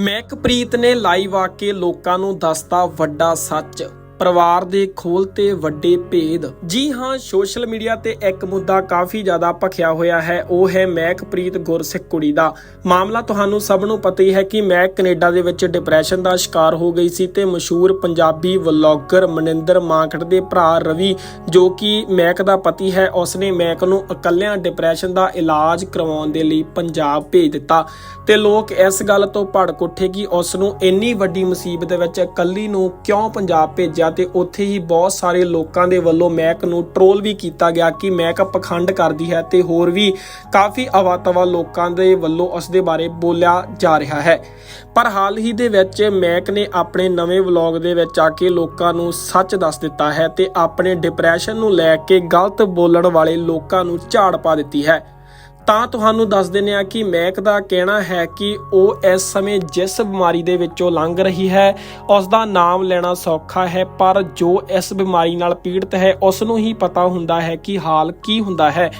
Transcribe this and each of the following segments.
ਮੈਕਪ੍ਰੀਤ ਨੇ ਲਾਈਵ ਆ ਕੇ ਲੋਕਾਂ ਨੂੰ ਦੱਸਤਾ ਵੱਡਾ ਸੱਚ। ਪਰਿਵਾਰ ਦੇ ਖੋਲ ਤੇ ਵੱਡੇ ਭੇਦ। ਜੀ ਹਾਂ, ਸੋਸ਼ਲ ਮੀਡੀਆ ਤੇ ਇੱਕ ਮੁੱਦਾ ਕਾਫੀ ਜ਼ਿਆਦਾ ਭਖਿਆ ਹੋਇਆ ਹੈ, ਉਹ ਹੈ ਮਹਿਕਪ੍ਰੀਤ ਗੁਰਸਿੱਖ ਕੁੜੀ ਦਾ। ਮਾਮਲਾ ਤੁਹਾਨੂੰ ਸਭ ਨੂੰ ਪਤਾ ਹੀ ਹੈ ਕਿ ਮੈਕ ਕੈਨੇਡਾ ਦੇ ਵਿੱਚ ਡਿਪਰੈਸ਼ਨ ਦਾ ਸ਼ਿਕਾਰ ਹੋ ਗਈ ਸੀ ਤੇ ਮਸ਼ਹੂਰ ਪੰਜਾਬੀ ਵਲੌਗਰ ਮਨਿੰਦਰ ਮਾਂਕੜ ਦੇ ਭਰਾ ਰਵੀ, ਜੋ ਕਿ ਮੈਕ ਦਾ ਪਤੀ ਹੈ, ਉਸਨੇ ਮੈਕ ਨੂੰ ਇਕੱਲਿਆਂ ਡਿਪਰੈਸ਼ਨ ਦਾ ਇਲਾਜ ਕਰਵਾਉਣ ਦੇ ਲਈ ਪੰਜਾਬ ਭੇਜ ਦਿੱਤਾ। ਤੇ ਲੋਕ ਇਸ ਗੱਲ ਤੋਂ ਭੜਕ ਉੱਠੇ ਕਿ ਉਸ ਨੂੰ ਇੰਨੀ ਵੱਡੀ ਮੁਸੀਬਤ ਵਿੱਚ ਇਕੱਲੀ ਨੂੰ ਕਿਉਂ ਪੰਜਾਬ ਭੇਜਿਆ ਤੇ ਉੱਥੇ ਹੀ ਬਹੁਤ ਸਾਰੇ ਲੋਕਾਂ ਦੇ ਵੱਲੋਂ ਮੈਕ ਨੂੰ ਟ੍ਰੋਲ ਵੀ ਕੀਤਾ ਗਿਆ ਕਿ ਮੈਕ ਪਖੰਡ ਕਰਦੀ ਹੈ ਤੇ ਹੋਰ ਵੀ ਕਾਫੀ ਅਵਾਤਵਾ ਲੋਕਾਂ ਦੇ ਵੱਲੋਂ ਉਸ ਦੇ ਬਾਰੇ ਬੋਲਿਆ ਜਾ ਰਿਹਾ ਹੈ। ਪਰ ਹਾਲ ਹੀ ਦੇ ਵਿੱਚ ਮੈਕ ਨੇ ਆਪਣੇ ਨਵੇਂ ਵਲੌਗ ਦੇ ਵਿੱਚ ਆ ਕੇ ਲੋਕਾਂ ਨੂੰ ਸੱਚ ਦੱਸ ਦਿੱਤਾ ਹੈ ਤੇ ਆਪਣੇ ਡਿਪਰੈਸ਼ਨ ਨੂੰ ਲੈ ਕੇ ਗਲਤ ਬੋਲਣ ਵਾਲੇ ਲੋਕਾਂ ਨੂੰ ਝਾੜ ਪਾ ਦਿੱਤੀ ਹੈ। ਤਾਂ ਤੁਹਾਨੂੰ ਦੱਸ ਦਿੰਦੇ ਆ ਕਿ ਮੈਕ ਦਾ ਕਹਿਣਾ ਹੈ ਕਿ ਉਹ ਇਸ ਸਮੇਂ ਜਿਸ ਬਿਮਾਰੀ ਦੇ ਵਿੱਚੋਂ ਲੰਘ ਰਹੀ ਹੈ, ਉਸ ਦਾ ਨਾਮ ਲੈਣਾ ਸੌਖਾ ਹੈ, ਪਰ ਜੋ ਇਸ ਬਿਮਾਰੀ ਨਾਲ ਪੀੜਤ ਹੈ ਉਸ ਨੂੰ ਹੀ ਪਤਾ ਹੁੰਦਾ ਹੈ ਕਿ ਹਾਲ ਕੀ ਹੁੰਦਾ ਹੈ।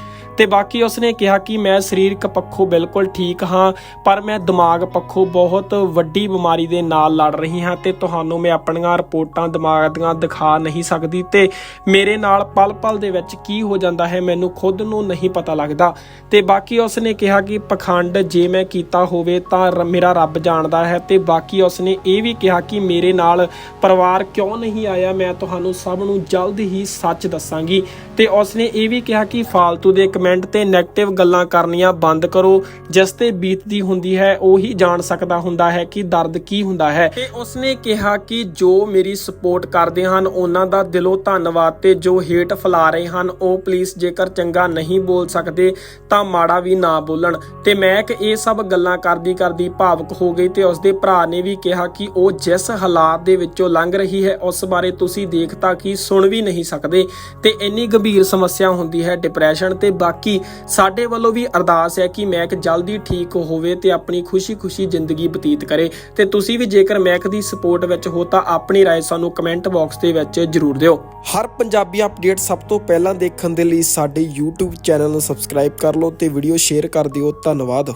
ਤੇ ਬਾਕੀ ਉਸਨੇ ਕਿਹਾ ਕਿ ਮੈਂ ਸਰੀਰਕ ਪੱਖੋਂ ਬਿਲਕੁਲ ਠੀਕ ਹਾਂ, ਪਰ ਮੈਂ ਦਿਮਾਗ ਪੱਖੋਂ ਬਹੁਤ ਵੱਡੀ ਬਿਮਾਰੀ ਦੇ ਨਾਲ ਲੜ ਰਹੀ ਹਾਂ ਤੇ ਤੁਹਾਨੂੰ ਮੈਂ ਆਪਣੀਆਂ ਰਿਪੋਰਟਾਂ ਦਿਮਾਗ ਦੀਆਂ ਦਿਖਾ ਨਹੀਂ ਸਕਦੀ ਤੇ ਮੇਰੇ ਨਾਲ ਪਲ-ਪਲ ਦੇ ਵਿੱਚ ਕੀ ਹੋ ਜਾਂਦਾ ਹੈ ਮੈਨੂੰ ਖੁਦ ਨੂੰ ਨਹੀਂ ਪਤਾ ਲੱਗਦਾ। ਤੇ ਬਾਕੀ ਉਸਨੇ ਕਿਹਾ ਕਿ ਪਖੰਡ ਜੇ ਮੈਂ ਕੀਤਾ ਹੋਵੇ ਤਾਂ ਰ- ਮੇਰਾ ਰੱਬ ਜਾਣਦਾ ਹੈ ਤੇ ਬਾਕੀ ਉਸਨੇ ਇਹ ਵੀ ਕਿਹਾ ਕਿ ਮੇਰੇ ਨਾਲ ਪਰਿਵਾਰ ਕਿਉਂ ਨਹੀਂ ਆਇਆ, ਮੈਂ ਤੁਹਾਨੂੰ ਸਭ ਨੂੰ ਜਲਦ ਹੀ ਸੱਚ ਦੱਸਾਂਗੀ। ਤੇ ਉਸਨੇ ਇਹ ਵੀ ਕਿਹਾ ਕਿ ਫਾਲਤੂ ਦੇ ਕਮੈਂਟ ਤੇ 네ਗੇਟਿਵ ਗੱਲਾਂ ਕਰਨੀਆਂ ਬੰਦ ਕਰੋ। ਜਿਸ ਤੇ ਬੀਤਦੀ ਹੁੰਦੀ ਹੈ, ਉਹੀ ਜਾਣ ਸਕਦਾ ਹੁੰਦਾ ਹੈ ਕਿ ਦਰਦ ਕੀ ਹੁੰਦਾ ਹੈ। ਤੇ ਉਸਨੇ ਕਿਹਾ ਕਿ ਜੋ ਮੇਰੀ ਸਪੋਰਟ ਕਰਦੇ ਹਨ, ਉਹਨਾਂ ਦਾ ਦਿਲੋਂ ਧੰਨਵਾਦ ਤੇ ਜੋ ਹੇਟ ਫੈਲਾ ਰਹੇ ਹਨ, ਉਹ ਪਲੀਜ਼ ਜੇਕਰ ਚੰਗਾ ਨਹੀਂ ਬੋਲ ਸਕਦੇ, ਤਾਂ ਮਾੜਾ ਵੀ ਨਾ ਬੋਲਣ। ਤੇ ਮੈਂ ਕਿ ਇਹ ਸਭ ਗੱਲਾਂ ਕਰਦੀ ਕਰਦੀ ਭਾਵਕ ਹੋ ਗਈ ਤੇ ਉਸਦੇ ਭਰਾ ਨੇ ਵੀ ਕਿਹਾ ਕਿ ਉਹ ਜਿਸ ਹਾਲਾਤ ਦੇ ਵਿੱਚੋਂ ਲੰਘ ਰਹੀ ਹੈ, ਉਸ ਬਾਰੇ ਤੁਸੀਂ ਦੇਖਤਾ ਕਿ ਸੁਣ ਵੀ ਨਹੀਂ ਸਕਦੇ। ਤੇ ਇੰਨੀ ਗੰਭੀਰ ਸਮੱਸਿਆ ਹੁੰਦੀ ਹੈ ਡਿਪਰੈਸ਼ਨ ਤੇ, ਬਾਕੀ ਬਾਕੀ ਸਾਡੇ ਵੱਲੋਂ ਵੀ ਅਰਦਾਸ ਹੈ ਕਿ ਮੈਕ ਜਲਦੀ ਠੀਕ ਹੋਵੇ ਤੇ ਆਪਣੀ ਖੁਸ਼ੀ-ਖੁਸ਼ੀ ਜ਼ਿੰਦਗੀ ਬਤੀਤ ਕਰੇ ਤੇ ਤੁਸੀਂ ਵੀ ਜੇਕਰ ਮੈਕ ਦੀ ਸਪੋਰਟ ਵਿੱਚ ਹੋ ਤਾਂ ਆਪਣੀ رائے ਸਾਨੂੰ ਕਮੈਂਟ ਬਾਕਸ ਦੇ ਵਿੱਚ ਜਰੂਰ ਦਿਓ ਹਰ ਪੰਜਾਬੀ ਅਪਡੇਟ ਸਭ ਤੋਂ ਪਹਿਲਾਂ ਦੇਖਣ ਦੇ ਲਈ ਸਾਡੇ YouTube ਚੈਨਲ ਨੂੰ ਸਬਸਕ੍ਰਾਈਬ ਕਰ ਲਓ ਤੇ ਵੀਡੀਓ ਸ਼ੇਅਰ ਕਰ ਦਿਓ ਧੰਨਵਾਦ